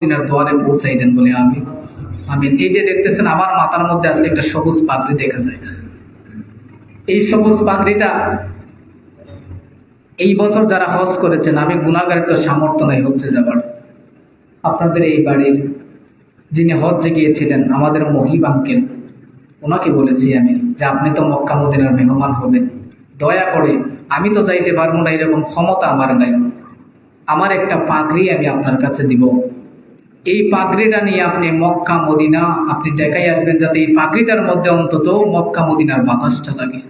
মদিনার দোয়ারে পৌঁছাই দেন বলে আমি আমি এই যে দেখতেছেন, আমার মাথার মধ্যে আজকে একটা সবুজ পাগড়ি দেখা যায়। এই সবুজ পাগড়িটা এই বছর যারা হজ করেছেন, আমি গুণাগারের তো সামর্থ্য নাই হচ্ছে যাবার। আপনাদের এই বাড়ির যিনি হজ্জে গিয়েছিলেন, আমাদের মহিব আঙ্কেল, ওনাকে বলেছি আমি যে আপনি তো মক্কা মদিনার মেহমান হবেন। দয়া করে, আমি তো যাইতে পারব না, এরকম ক্ষমতা আমার নাই। আমার একটা পাগড়ি আমি আপনার কাছে দিব। এই পাগড়িটা নিয়ে আপনি মক্কা, মদিনা, আপনি দেখাই আসবেন যাতে এই পাগড়িটার মধ্যে অন্তত মক্কা, মদিনার বাতাসটা লাগে।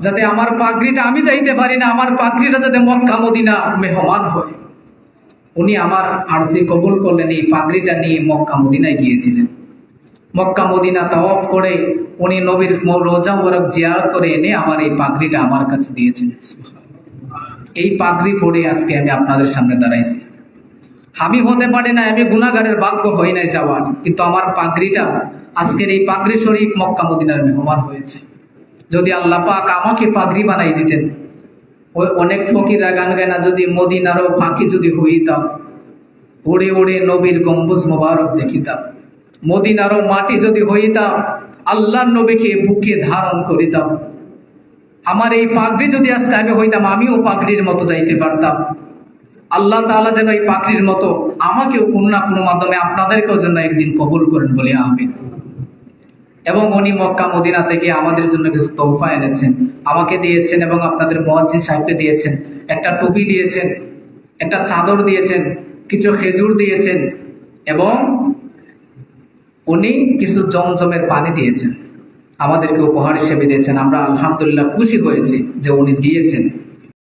যাতে আমার পাগড়িটা আমি যাইতে পারি না, আমার পাগড়িটা যাতে মক্কা, মদিনা মেহমান হয়। উনি আমার আরজি কবুল করলেন, এই পাগড়িটা নিয়ে মক্কা, মদিনায় গিয়েছিলেন। মক্কা, মদিনা তাওয়াফ করে উনি নবীর রোজা মোবারক জিয়ারত করে এনে আমার এই পাগড়িটা আমার কাছে দিয়েছেন এই পাগড়ি পরে আজকে আমি আপনাদের সামনে দাঁড়াইছি। আমি হতে পারি না, আমি গুণাগারের ভাগ্য হই নাই যাওয়ার কিন্তু আমার পাগড়িটা আজকের এই পাগড়ি শরীফ মক্কা মদিনার মেহমান হয়েছে। যদি আল্লাহ পাক আমাকে পাগড়ি বানাই দিতেন, ওই অনেক ফকিরা গান গায় না, যদি মদিনারও ফাঁকি যদি হইতাম, উড়ে উড়ে নবীর গম্বুজ মোবারক দেখিতাম। মদিনারও মাটি যদি হইতাম, আল্লাহর নবীকে বুকে ধারণ করিতাম। আমার এই পাগড়ি যদি আজকে আমি হইতাম, আমিও পাগড়ির মতো যাইতে পারতাম। আল্লাহ তাআলা যেন এই পাখির মতো আমাকেও কোনো না কোনো মাধ্যমে আপনাদেরকেও যেন একদিন কবুল করেন বলে আমি এবং উনি মক্কা, মদিনা থেকে আমাদের জন্য কিছু তৌফা এনেছেন। আমাকে দিয়েছেন এবং আপনাদের মহাজিদ সাহেবকে দিয়েছেন। একটা টুপি দিয়েছেন, একটা চাদর দিয়েছেন, কিছু খেজুর দিয়েছেন এবং উনি কিছু জমজমের পানি দিয়েছেন। আমাদেরকে উপহার হিসেবে দিয়েছেন। আমরা আলহামদুলিল্লাহ খুশি হয়েছি যে উনি দিয়েছেন।